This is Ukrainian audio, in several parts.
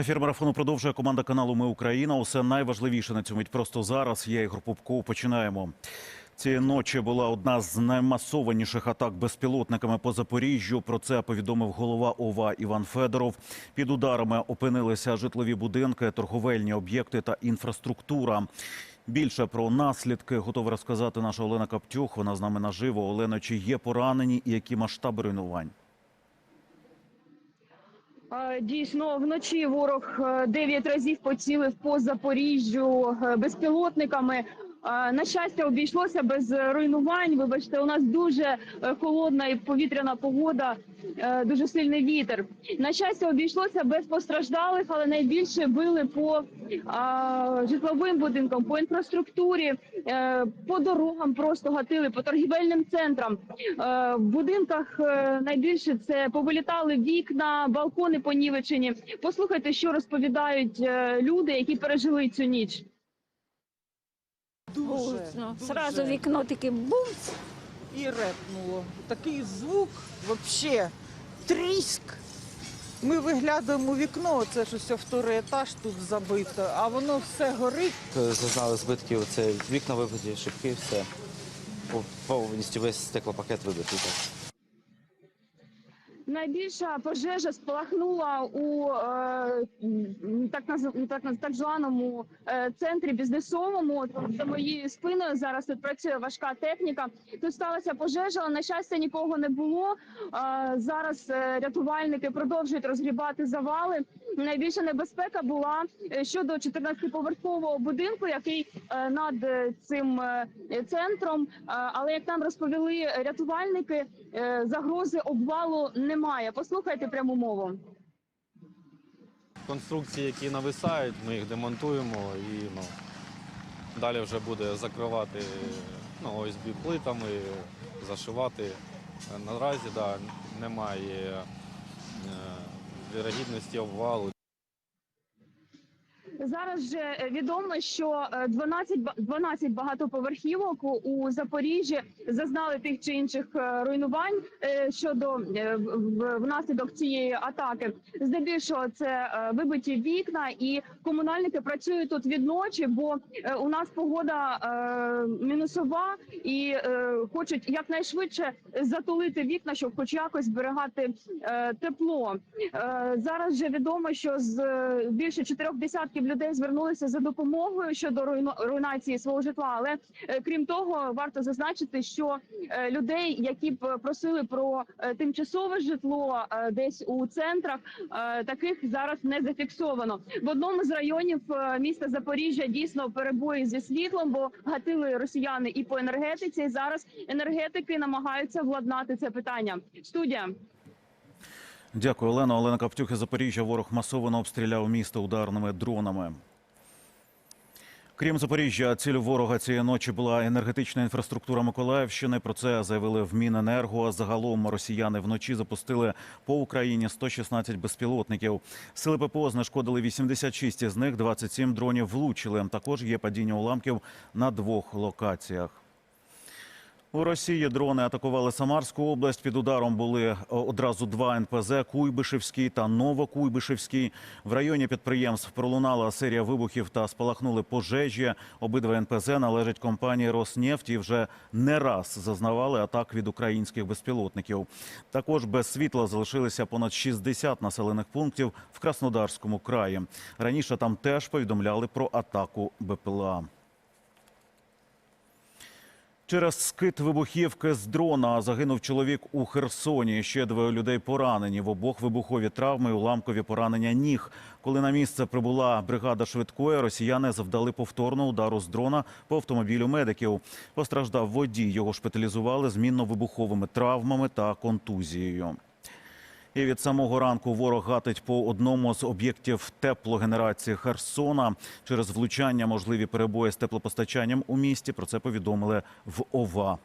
Ефір марафону продовжує команда каналу Ми Україна. Усе найважливіше на цьому просто зараз. Я Ігор Попков. Починаємо. Цієї ночі була одна з наймасованіших атак безпілотниками по Запоріжжю. Про це повідомив голова ОВА Іван Федоров. Під ударами опинилися житлові будинки, торговельні об'єкти та інфраструктура. Більше про наслідки готова розказати наша Олена Каптюх. Вона з нами наживо. Олено, чи є поранені і які масштаби руйнувань? Дійсно, вночі ворог е, дев'ять разів поцілив по Запоріжжю е, безпілотниками. На щастя, обійшлося без руйнувань. Вибачте, у нас дуже е, холодна і повітряна погода, е, дуже сильний вітер. На щастя, обійшлося без постраждалих, але найбільше били по житловим будинкам, по інфраструктурі, е, по дорогам просто гатили, по торгівельним центрам. В будинках найбільше це повилітали вікна, балкони понівечені. Послухайте, що розповідають люди, які пережили цю ніч. Дуже. Сразу вікно таке бумц. і репнуло. Такий звук, взагалі, тріск. Ми виглядаємо у вікно, це ж усе вторий етаж тут забито, а воно все горить. Зазнали збитків, це вікна вибиті, шибки, все. Повністю весь стеклопакет вибитий. Так. Найбільша пожежа спалахнула у е, так так, так званому е, центрі бізнесовому. За моєю спиною зараз тут працює важка техніка. Тут сталася пожежа, на щастя нікого не було. Е, зараз е, рятувальники продовжують розгрібати завали. Найбільша небезпека була е, щодо 14-поверхового будинку, який е, над е, цим центром. Але як нам розповіли рятувальники, загрози обвалу немає. Послухайте пряму мову. конструкції, які нависають, ми їх демонтуємо і ну, далі вже буде закривати ну, ОСБ плитами, зашивати. Наразі да, немає вірогідності обвалу. Зараз же е, відомо, що е, 12, 12 багатоповерхівок у- Запоріжжі зазнали тих чи інших е, руйнувань щодо внаслідок цієї атаки. Здебільшого це вибиті вікна, і комунальники працюють тут відночі, бо у нас погода мінусова і хочуть якнайшвидше затулити вікна, щоб хоч якось зберігати е, тепло. Зараз вже відомо, що з більше чотирьох десятків людей звернулися за допомогою щодо руйнації свого житла. Але е, крім того, варто зазначити, що е, людей, які б просили про е, тимчасове житло десь у центрах, таких зараз не зафіксовано. В одному з районів міста Запоріжжя дійсно перебої зі світлом, бо гатили росіяни і по енергетиці. І зараз енергетики намагаються владнати це питання. Студія. Дякую, Олено. Олена Каптюх із Запоріжжя. Ворог масово обстріляв місто ударними дронами. Крім Запоріжжя, цілю ворога цієї ночі була енергетична інфраструктура Миколаївщини. Про це заявили в Міненерго. Загалом росіяни вночі запустили по Україні 116 безпілотників. Сили ППО знешкодили 86 із них, 27 дронів влучили. Також є падіння уламків на двох локаціях. У Росії дрони атакували Самарську область. Під ударом були одразу два НПЗ Куйбишевський та Новокуйбишевський. В районі підприємств пролунала серія вибухів та спалахнули пожежі. Обидва НПЗ належать компанії Роснефть і вже не раз зазнавали атак від українських безпілотників. Також без світла залишилися понад 60 населених пунктів в Краснодарському краї. Раніше там теж повідомляли про атаку БПЛА. Через скид вибухівки з дрона загинув чоловік у Херсоні. Ще двоє людей поранені. В обох вибухові травми, і уламкові поранення ніг. Коли на місце прибула бригада швидкої, росіяни завдали повторно удару з дрона по автомобілю медиків. Постраждав водій. Його шпиталізували з мінно-вибуховими травмами та контузією. І від самого ранку ворог гатить по одному з об'єктів теплогенерації Херсона. Через влучання можливі перебої з теплопостачанням у місті. Про це повідомили в ОВА.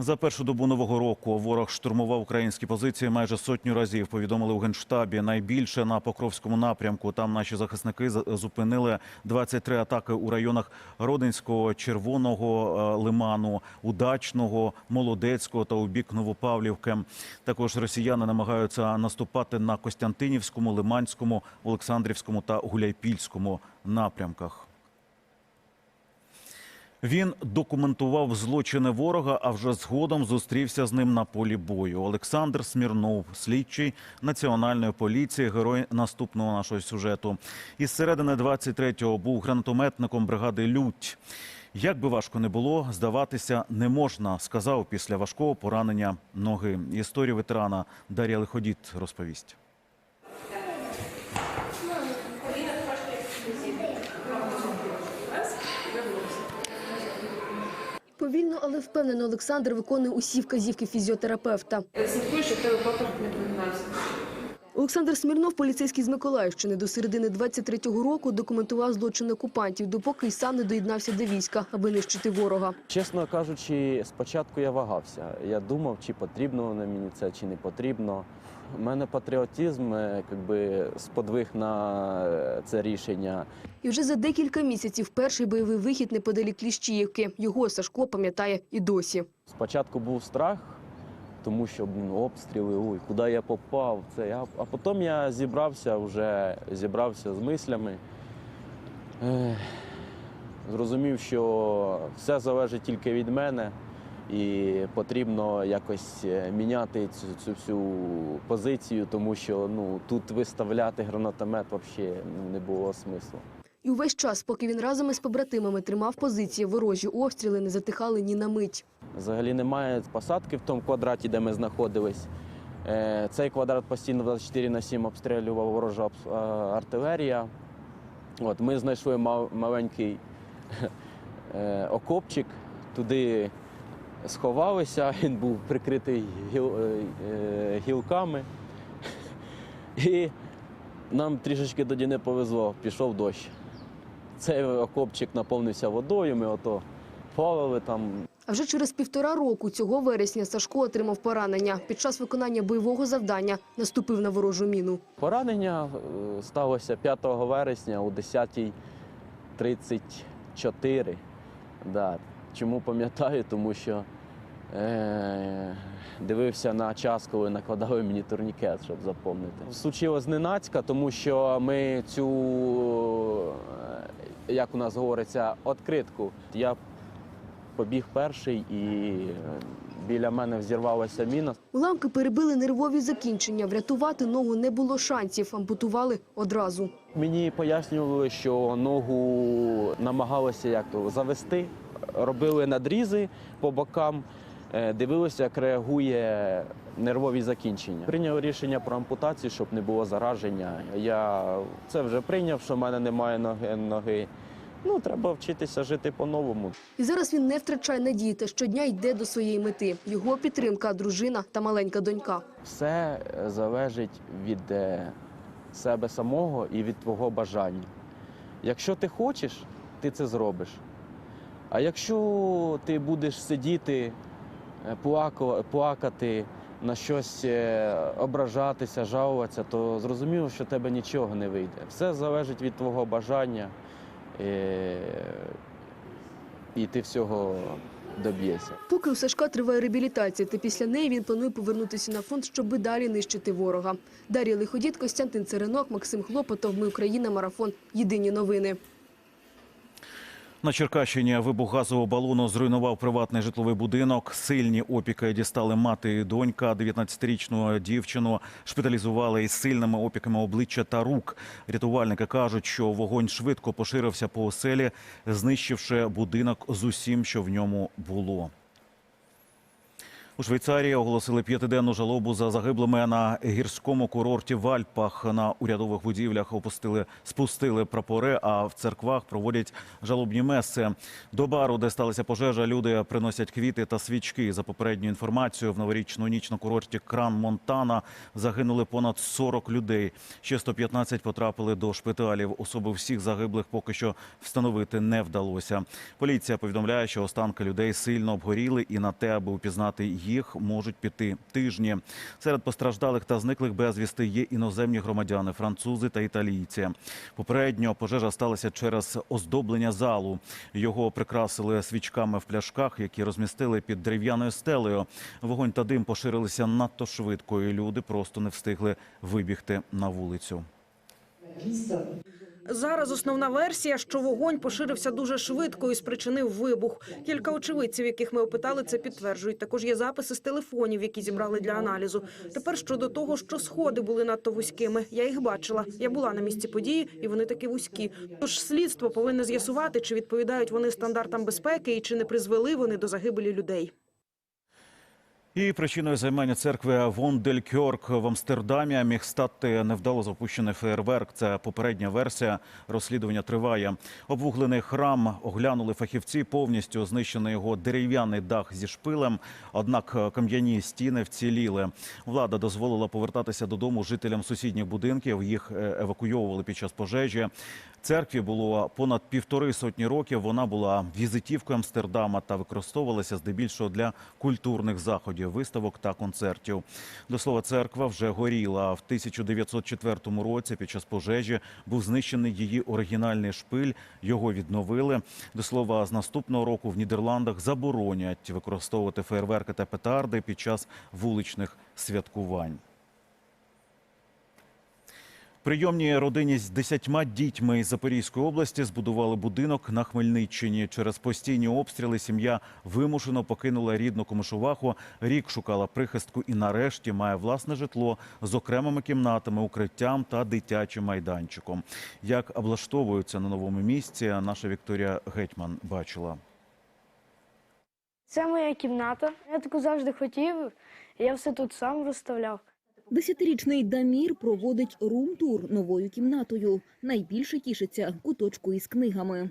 За першу добу нового року ворог штурмував українські позиції майже сотню разів. Повідомили у генштабі. Найбільше на Покровському напрямку. Там наші захисники зупинили 23 атаки у районах Родинського, Червоного е, лиману, Удачного, Молодецького та у бік Новопавлівки. Також росіяни намагаються наступати на Костянтинівському, Лиманському, Олександрівському та Гуляйпільському напрямках. Він документував злочини ворога, а вже згодом зустрівся з ним на полі бою. Олександр Смірнов, слідчий національної поліції, герой наступного нашого сюжету. Із середини 23-го був гранатометником бригади Лють. Як би важко не було, здаватися не можна, сказав після важкого поранення ноги. Історію ветерана Дар'я Лиходіт розповість. Повільно, але впевнено Олександр виконує усі вказівки фізіотерапевта. Слідкуй, щоб тебе папорот не прогинався. Олександр Смірнов, поліцейський з Миколаївщини, до середини 23-го року документував злочин окупантів, допоки й сам не доєднався до війська, аби нищити ворога. Чесно кажучи, спочатку я вагався. Я думав, чи потрібно воно мені це, чи не потрібно. У мене патріотизм е, якби, сподвиг на е, це рішення. І вже за декілька місяців перший бойовий вихід неподалік Кліщіївки. Його Сашко пам'ятає і досі. Спочатку був страх, тому що блін, обстріли, ой, куди я попав. Це. А, а потім я зібрався вже зібрався з мислями. Ех, зрозумів, що все залежить тільки від мене. І потрібно якось е, міняти цю, цю всю позицію, тому що ну, тут виставляти гранатомет взагалі не було смислу. І увесь час, поки він разом із побратимами тримав позиції, ворожі обстріли не затихали ні на мить. Взагалі немає посадки в тому квадраті, де ми знаходились. Е, Цей квадрат постійно 24 на 7 обстрілювала ворожа артилерія. От, ми знайшли мал- маленький е, окопчик, туди сховалися, він був прикритий гіл, е, е, гілками. І нам трішечки тоді не повезло, пішов дощ. Цей окопчик наповнився водою, ми ото плавали там, А вже через півтора року цього вересня Сашко отримав поранення. Під час виконання бойового завдання наступив на ворожу міну. Поранення е, сталося 5 вересня о 10.34. Да. Чому пам'ятаю? Тому що дивився на час, коли накладали мені турнікет, щоб запомнити. Случилось зненацька, тому що ми цю, е, як у нас говориться, відкритку. Я побіг перший і е, біля мене взірвалася міна. Уламки перебили нервові закінчення. Врятувати ногу не було шансів. Ампутували одразу. Мені пояснювали, що ногу намагалися як то завести, робили надрізи по бокам, е, дивилися, як реагує нервові закінчення. Прийняв рішення про ампутацію, щоб не було зараження. Я це вже прийняв, що в мене немає ноги. ноги. Ну, треба вчитися жити по-новому. І зараз він не втрачає надії та щодня йде до своєї мети. Його підтримка, дружина та маленька донька. Все е, залежить від е, себе самого і від твого бажання. Якщо ти хочеш, ти це зробиш. А якщо ти будеш сидіти, е, плакати, на щось е, ображатися, жалуватися, то зрозуміло, що тебе нічого не вийде. Все залежить від твого бажання, е, і ти всього доб'єшся. Поки у Сашка триває реабілітація, та після неї він планує повернутися на фронт, щоб далі нищити ворога. Дар'я Лиходіт, Костянтин Церенок, Максим Хлопотов. Ми Україна. Марафон. Єдині новини. На Черкащині вибух газового балону зруйнував приватний житловий будинок. Сильні опіки дістали мати і донька. 19-річну дівчину шпиталізували із сильними опіками обличчя та рук. Рятувальники кажуть, що вогонь швидко поширився по оселі, знищивши будинок з усім, що в ньому було. У Швейцарії оголосили п'ятиденну жалобу за загиблими на гірському курорті в Альпах. На урядових будівлях опустили, спустили прапори, а в церквах проводять жалобні меси. До бару, де сталася пожежа, люди приносять квіти та свічки. За попередньою інформацією, в новорічну ніч на курорті Кран Монтана загинули понад 40 людей. Ще 115 потрапили до шпиталів. Особи всіх загиблих поки що встановити не вдалося. Поліція повідомляє, що останки людей сильно обгоріли, і на те, аби упізнати їх, можуть піти тижні. Серед постраждалих та зниклих безвісти є іноземні громадяни, французи та італійці. Попередньо пожежа сталася через оздоблення залу. Його прикрасили свічками в пляшках, які розмістили під дерев'яною стелею. Вогонь та дим поширилися надто швидко, і люди просто не встигли вибігти на вулицю. Зараз основна версія, що вогонь поширився дуже швидко і спричинив вибух. Кілька очевидців, яких ми опитали, це підтверджують. Також є записи з телефонів, які зібрали для аналізу. Тепер щодо того, що сходи були надто вузькими. Я їх бачила. Я була на місці події, і вони такі вузькі. Тож слідство повинне з'ясувати, чи відповідають вони стандартам безпеки і чи не призвели вони до загибелі людей. І причиною займання церкви Вонделькьорк в Амстердамі міг стати невдало запущений феєрверк. Це попередня версія. Розслідування триває. Обвуглений храм оглянули фахівці. Повністю знищений його дерев'яний дах зі шпилем. Однак кам'яні стіни вціліли. Влада дозволила повертатися додому жителям сусідніх будинків. Їх е, евакуйовували під час пожежі. Церкві було понад півтори сотні років. Вона була візитівкою Амстердама та використовувалася здебільшого для культурних заходів, виставок та концертів. До слова, церква вже горіла. В 1904 році під час пожежі був знищений її оригінальний шпиль. Його відновили. До слова, з наступного року в Нідерландах заборонять використовувати фейерверки та петарди під час вуличних святкувань. Прийомній родині з десятьма дітьми із Запорізької області збудували будинок на Хмельниччині. Через постійні обстріли сім'я вимушено покинула рідну Комишуваху. Рік шукала прихистку і нарешті має власне житло з окремими кімнатами, укриттям та дитячим майданчиком. Як облаштовуються на новому місці, наша Вікторія Гетьман бачила. Це моя кімната. Я таку завжди хотів. Я все тут сам розставляв. Десятирічний Дамір проводить рум-тур новою кімнатою. Найбільше тішиться куточку із книгами.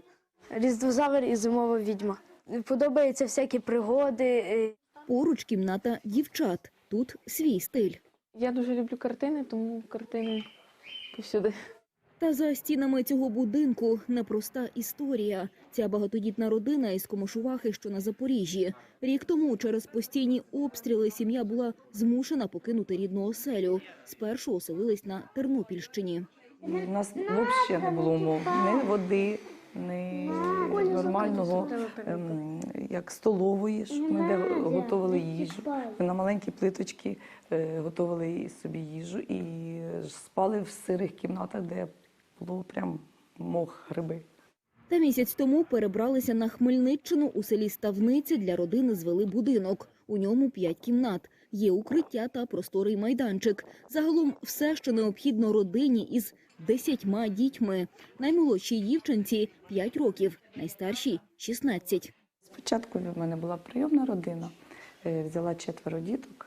Різдвозавр і зимова відьма. Подобаються всякі пригоди. е, Поруч кімната дівчат. Тут свій стиль. Я дуже люблю картини, тому картини повсюди. Та за стінами цього будинку непроста історія. Ця багатодітна родина із Комошувахи, що на Запоріжжі. Рік тому через постійні обстріли сім'я була змушена покинути рідну оселю. Спершу оселились на Тернопільщині. У нас взагалі не було умов ні води, ні нормального ем, як столової, щоб ми де готували їжу. Ми на маленькі плиточки е, готували собі їжу і спали в сирих кімнатах, де було прям мох, гриби. Та місяць тому перебралися на Хмельниччину у селі Ставниці для родини звели будинок. У ньому п'ять кімнат. Є укриття та просторий майданчик. Загалом все, що необхідно родині із десятьма дітьми. Наймолодшій дівчинці 5 років, найстаршій 16. Спочатку в мене була прийомна родина, Е, взяла четверо діток.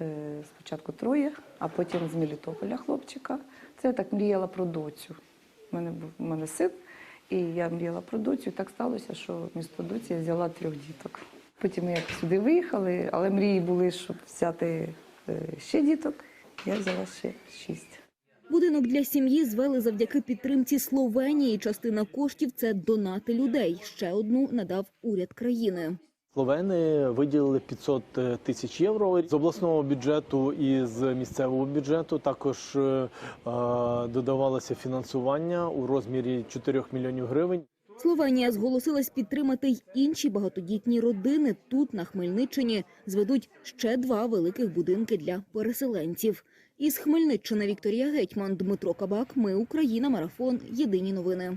Е, Спочатку троє, а потім з Мелітополя хлопчика. Це я так мріяла про доцю. У мене був у мене син, і я мріяла про доцю. Так сталося, що вмісто доці я взяла трьох діток. Потім ми як сюди виїхали, але мрії були, щоб взяти е, ще діток. Я взяла ще шість. Будинок для сім'ї звели завдяки підтримці Словенії. Частина коштів це донати людей. Ще одну надав уряд країни. Словени виділили 500 тисяч євро з обласного бюджету і з місцевого бюджету. Також е, е, додавалося фінансування у розмірі 4 мільйонів гривень. Словенія зголосилась підтримати й інші багатодітні родини. Тут, на Хмельниччині, зведуть ще два великих будинки для переселенців. Із Хмельниччини Вікторія Гетьман, Дмитро Кабак. Ми Україна. Марафон. Єдині новини.